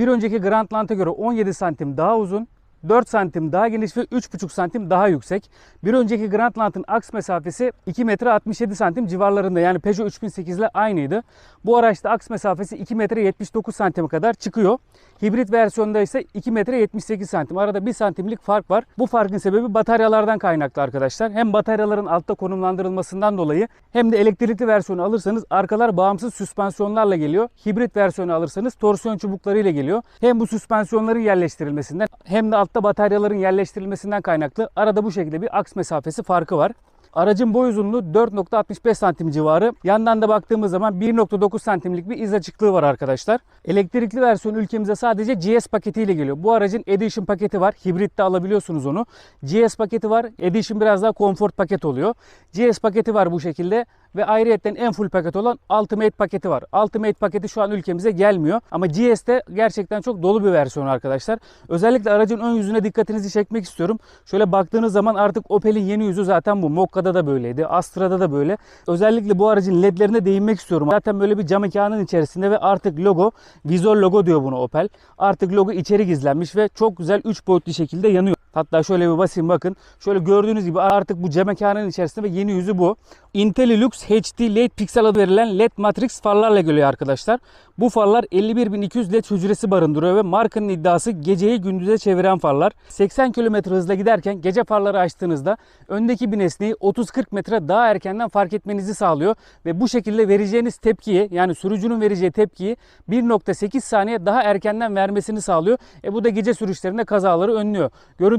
Bir önceki Grandland'a göre 17 santim daha uzun, 4 santim daha geniş ve 3,5 santim daha yüksek. Bir önceki Grandland'ın aks mesafesi 2 metre 67 santim civarlarında yani Peugeot 3008 ile aynıydı. Bu araçta aks mesafesi 2 metre 79 santime kadar çıkıyor. Hibrit versiyonda ise 2 metre 78 santim. Arada 1 santimlik fark var. Bu farkın sebebi bataryalardan kaynaklı arkadaşlar. Hem bataryaların altta konumlandırılmasından dolayı hem de elektrikli versiyonu alırsanız arkalar bağımsız süspansiyonlarla geliyor. Hibrit versiyonu alırsanız torsiyon çubuklarıyla geliyor. Hem bu süspansiyonların yerleştirilmesinden hem de altta bataryaların yerleştirilmesinden kaynaklı arada bu şekilde bir aks mesafesi farkı var. Aracın boy uzunluğu 4.65 santim civarı. Yandan da baktığımız zaman 1.9 santimlik bir iz açıklığı var arkadaşlar. Elektrikli versiyon ülkemize sadece GS paketiyle geliyor. Bu aracın Edition paketi var. Hibritte alabiliyorsunuz onu. GS paketi var. Edition biraz daha Comfort paket oluyor. GS paketi var bu şekilde ve ayrıyetten en full paket olan Ultimate paketi var. Ultimate paketi şu an ülkemize gelmiyor ama GS'te gerçekten çok dolu bir versiyon arkadaşlar. Özellikle aracın ön yüzüne dikkatinizi çekmek istiyorum. Şöyle baktığınız zaman artık Opel'in yeni yüzü zaten bu. Mokka'da da böyleydi. Astra'da da böyle. Özellikle bu aracın ledlerine değinmek istiyorum. Zaten böyle bir cam mekanın içerisinde ve artık logo, vizör logo diyor bunu Opel. Artık logo içeri gizlenmiş ve çok güzel 3 boyutlu şekilde yanıyor. Hatta şöyle bir basayım bakın. Şöyle gördüğünüz gibi artık bu cam mekanın içerisinde ve yeni yüzü bu. Intellilux HD LED Pixel adı verilen LED Matrix farlarla geliyor arkadaşlar. Bu farlar 51200 LED hücresi barındırıyor ve markanın iddiası geceyi gündüze çeviren farlar. 80 km hızla giderken gece farları açtığınızda öndeki bir nesneyi 30-40 metre daha erkenden fark etmenizi sağlıyor ve bu şekilde vereceğiniz tepkiyi yani sürücünün vereceği tepkiyi 1.8 saniye daha erkenden vermesini sağlıyor. E bu da gece sürüşlerinde kazaları önlüyor.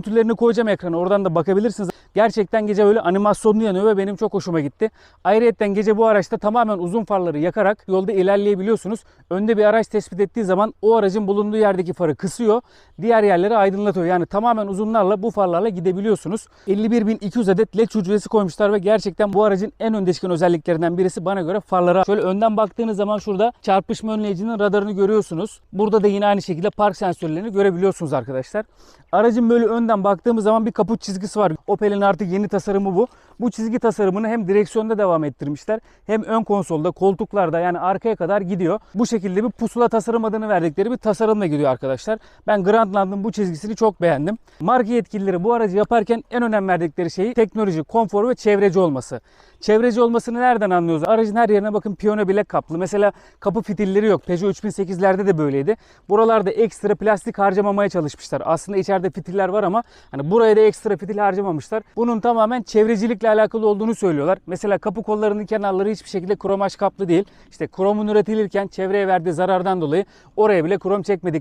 Görüntülerini koyacağım ekrana oradan da bakabilirsiniz. Gerçekten gece öyle animasyonlu yanıyor ve benim çok hoşuma gitti. Ayrıca gece bu araçta tamamen uzun farları yakarak yolda ilerleyebiliyorsunuz. Önde bir araç tespit ettiği zaman o aracın bulunduğu yerdeki farı kısıyor. Diğer yerleri aydınlatıyor. Yani tamamen uzunlarla bu farlarla gidebiliyorsunuz. 51.200 adet led hücresi koymuşlar ve gerçekten bu aracın en ön değişken özelliklerinden birisi bana göre farlara. Şöyle önden baktığınız zaman şurada çarpışma önleyicinin radarını görüyorsunuz. Burada da yine aynı şekilde park sensörlerini görebiliyorsunuz arkadaşlar. Aracın böyle önden baktığımız zaman bir kaput çizgisi var. Opel'in artık yeni tasarımı bu. Bu çizgi tasarımını hem direksiyonda devam ettirmişler hem ön konsolda, koltuklarda yani arkaya kadar gidiyor. Bu şekilde bir pusula tasarım adını verdikleri bir tasarımla gidiyor arkadaşlar. Ben Grandland'ın bu çizgisini çok beğendim. Marka yetkilileri bu aracı yaparken en önem verdikleri şey teknoloji, konfor ve çevreci olması. Çevreci olmasını nereden anlıyoruz? Aracın her yerine bakın piyano bilek kaplı. Mesela kapı fitilleri yok. Peugeot 3008'lerde de böyleydi. Buralarda ekstra plastik harcamamaya çalışmışlar. Aslında içeride fitiller var hani buraya da ekstra fitil harcamamışlar. Bunun tamamen çevrecilikle alakalı olduğunu söylüyorlar. Mesela kapı kollarının kenarları hiçbir şekilde kromaj kaplı değil. İşte kromun üretilirken çevreye verdiği zarardan dolayı oraya bile krom çekmedik.